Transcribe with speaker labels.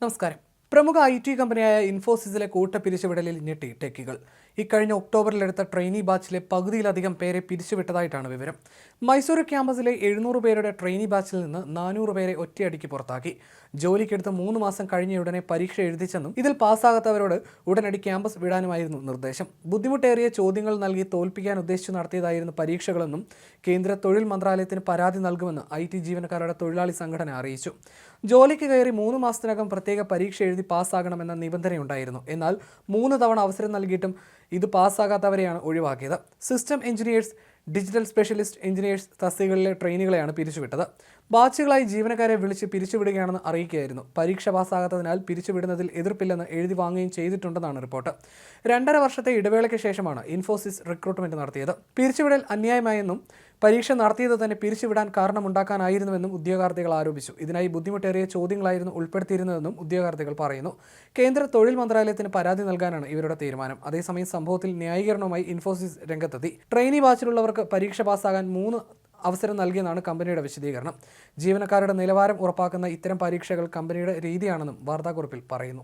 Speaker 1: നമസ്കാരം പ്രമുഖ I T കമ്പനിയായ ഇൻഫോസിസിലെ കൂട്ട പിരിച്ചുവിടലിൽ ഞെട്ടി ടെക്കികൾ. ഇക്കഴിഞ്ഞ ഒക്ടോബറിലെടുത്ത ട്രെയിനി ബാച്ചിലെ പകുതിയിലധികം പേരെ പിരിച്ചുവിട്ടതായിട്ടാണ് വിവരം. മൈസൂർ ക്യാമ്പസിലെ എഴുന്നൂറ് പേരുടെ ട്രെയിനി ബാച്ചിൽ നിന്ന് നാനൂറ് പേരെ ഒറ്റയടിക്ക് പുറത്താക്കി. ജോലിക്കെടുത്ത് മൂന്ന് മാസം കഴിഞ്ഞയുടനെ പരീക്ഷ എഴുതിച്ചെന്നും ഇതിൽ പാസ്സാകാത്തവരോട് ഉടനടി ക്യാമ്പസ് വിടാനുമായിരുന്നു നിർദ്ദേശം. ബുദ്ധിമുട്ടേറിയ ചോദ്യങ്ങൾ നൽകി തോൽപ്പിക്കാൻ ഉദ്ദേശിച്ചു നടത്തിയതായിരുന്നു പരീക്ഷകളെന്നും കേന്ദ്ര തൊഴിൽ മന്ത്രാലയത്തിന് പരാതി നൽകുമെന്ന് ഐ ടി ജീവനക്കാരുടെ തൊഴിലാളി സംഘടന അറിയിച്ചു. ജോലിക്ക് കയറി മൂന്ന് മാസത്തിനകം പ്രത്യേക പരീക്ഷ എഴുതി പാസ്സാകണമെന്ന നിബന്ധനയുണ്ടായിരുന്നു. എന്നാൽ മൂന്ന് തവണ അവസരം നൽകിയിട്ടും ഇത് പാസ്സാകാത്തവരെയാണ് ഒഴിവാക്കിയത്. System engineers digital specialist engineers തസ്തികളിലെ ട്രെയിനുകളെയാണ് പിരിച്ചുവിട്ടത്. ബാച്ചുകളായി ജീവനക്കാരെ വിളിച്ച് പിരിച്ചുവിടുകയാണെന്ന് അറിയിക്കുകയായിരുന്നു. പരീക്ഷ പാസ്സാകാത്തതിനാൽ പിരിച്ചുവിടുന്നതിൽ എതിർപ്പില്ലെന്ന് എഴുതി വാങ്ങുകയും ചെയ്തിട്ടുണ്ടെന്നാണ് റിപ്പോർട്ട്. രണ്ടര വർഷത്തെ ഇടവേളയ്ക്ക് ശേഷമാണ് ഇൻഫോസിസ് റിക്രൂട്ട്മെന്റ് നടത്തിയത്. പിരിച്ചുവിടൽ അന്യായമായെന്നും പരീക്ഷ നടത്തിയത് തന്നെ പിരിച്ചുവിടാൻ കാരണമുണ്ടാക്കാനായിരുന്നുവെന്നും ഉദ്യോഗാർത്ഥികൾ ആരോപിച്ചു. ഇതിനായി ബുദ്ധിമുട്ടേറിയ ചോദ്യങ്ങളായിരുന്നു ഉൾപ്പെടുത്തിയിരുന്നതെന്നും ഉദ്യോഗാർത്ഥികൾ പറയുന്നു. കേന്ദ്ര തൊഴിൽ മന്ത്രാലയത്തിന് പരാതി നൽകാനാണ് ഇവരുടെ തീരുമാനം. അതേസമയം സംഭവത്തിൽ ന്യായീകരണവുമായി ഇൻഫോസിസ് രംഗത്തെത്തി. ട്രെയിനി ബാച്ചിലുള്ളവർക്ക് പരീക്ഷ പാസ്സാകാൻ മൂന്ന് അവസരം നൽകിയെന്നാണ് കമ്പനിയുടെ വിശദീകരണം. ജീവനക്കാരുടെ നിലവാരം ഉറപ്പാക്കുന്ന ഇത്തരം പരീക്ഷകൾ കമ്പനിയുടെ രീതിയാണെന്നും വാർത്താക്കുറിപ്പിൽ പറയുന്നു.